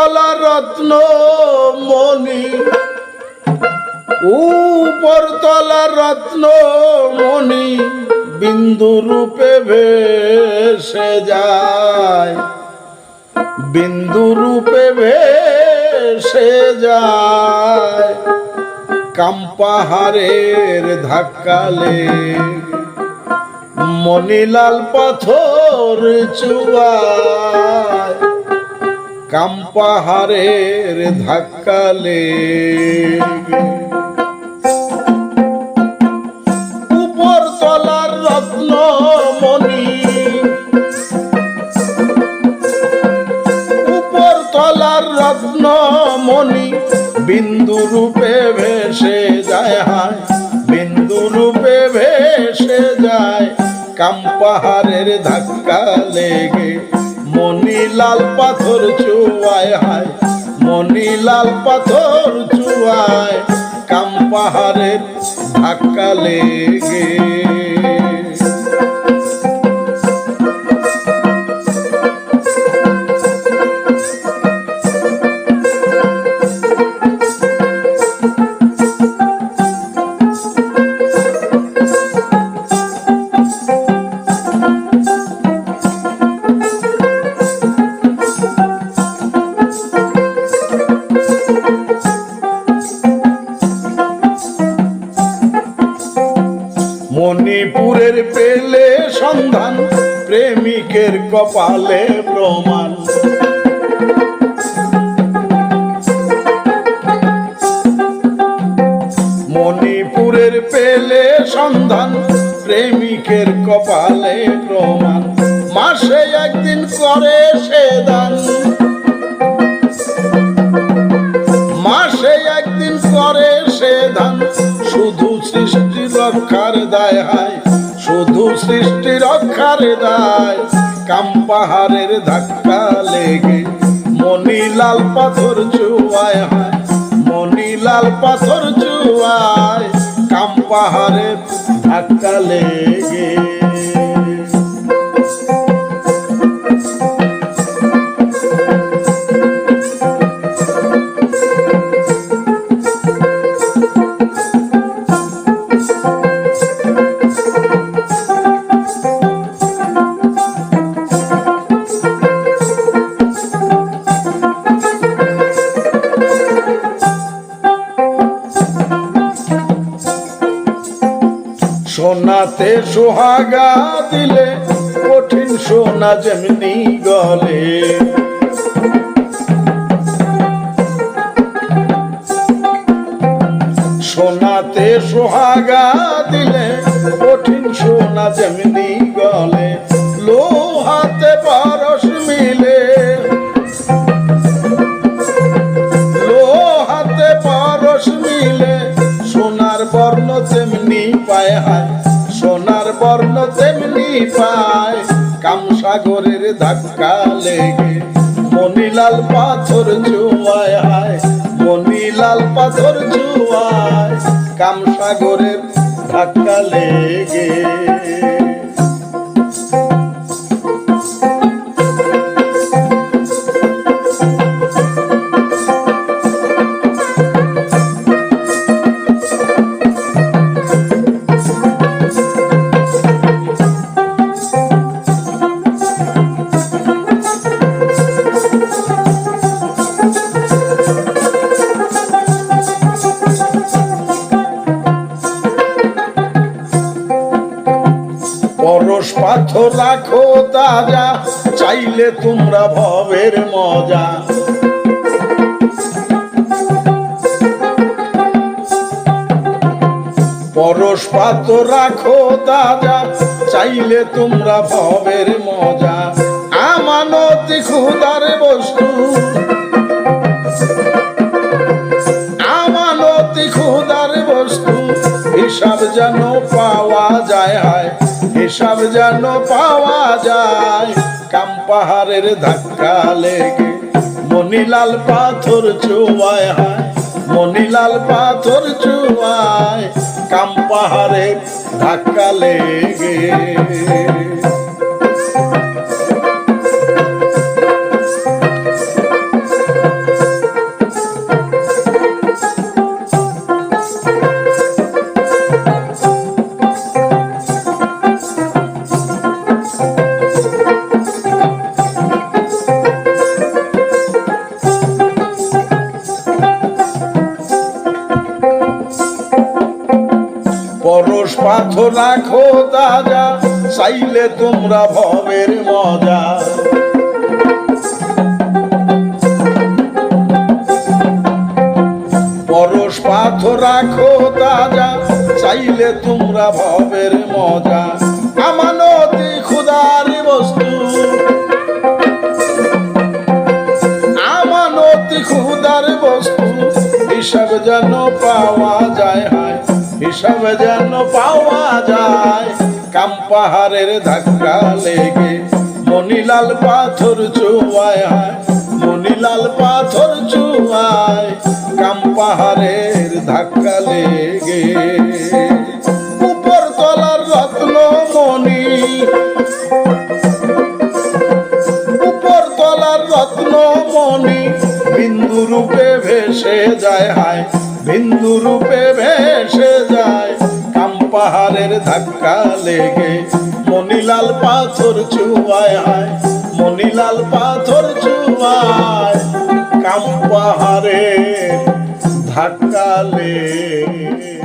তলা রত্ন মণি। উপর তলা রত্ন মণি, বিন্দু রূপে ভেসে যায়। বিন্দু রূপে ভেসে যায়। কাম্পাহারের ধাক্কালে মনিলাল পাথর চুয়ায় কাম্পাহারের ধাক্কালে। উপর তলার রত্ন মণি। উপর তলার রত্ন মণি বিন্দু রূপে ভেসে যায়, হায়। বিন্দু রূপে ভেসে যায় কাম্পাহারের ধাক্কা লেগে মনি লাল পাথর চুয়ায় হায় মনি লাল পাথর চুয়ায় কাম্পাহারের ধাক্কা লেগে। প্রেমিকের কপালে প্রমাণ। মণিপুরের পেলে সন্ধান, প্রেমিকের কপালে প্রমাণ। মাসে একদিন করে সে দান। মাসে একদিন করে সে দান। শুধু সৃষ্টি রক্ষার দায় হায়, শুধু সৃষ্টি রক্ষার দায়। কাম্পাহারের ধাক্কা লেগে। মনিলাল পাথর চুয়ায় হায় মনিলাল পাথর চুয়ায় কাম পাহাড়ের ধাক্কা লেগে। সোনাতে সোহাগা দিলে কঠিন সোনা যেমনি গলে। সোনাতে সোহাগা দিলে কঠিন সোনা যেমনি কামসাগরের ধাক্কা লেগে মনিলাল পাথর চুয়ায় হায় মনিলাল পাথর চুয়ায় কামসাগরের ধাক্কা লেগে। রাখো তাজা, চাইলে তোমরা ভবের মজা। পরশ পাথর রাখো তাজা, চাইলে তোমরা ভবের মজা। আমানতি ক্ষুদার বস্তু। আমানতি ক্ষুদার বস্তু, হিসাব যেন পাওয়া যায় হায়। হিসাব যেন পাওয়া যায়। কাম পাহাড়ের ধাক্কা লেগে মনিলাল পাথর চুয়ায় মনিলাল পাথর চুয়ায় কাম পাহাড়ের ধাক্কা লেগে। পাথর রাখো তাজা, চাইলে তোমরা ভবের মজা। পরশ পাথর রাখো তাজা, চাইলে তোমরা ভবের মজা। আমানতি খুদার বস্তু। আমানতি খুদার বস্তু, হিসাব যেন পাওয়া যায় হায়। হিসাব যেন পাওয়া যায়, কাম পাহাড়ের ধাক্কা লেগে। মনিলাল পাথর চুয়ায় মনিলাল পাথর চুয়ায়, কাম পাহাড়ের ধাক্কা লেগে। উপর তলার রত্ন মণি, উপর তলার রত্ন মণি বিন্দু রূপে ভেসে যায় হায়। বিন্দু রূপে ভেসে যায়, কাম পাহাড়ের ধাক্কা লেগে। মনিলাল পাথর চুয়ায় হায় মনিলাল পাথর চুয়ায় কাম পাহাড়ে ধাক্কা লেগে।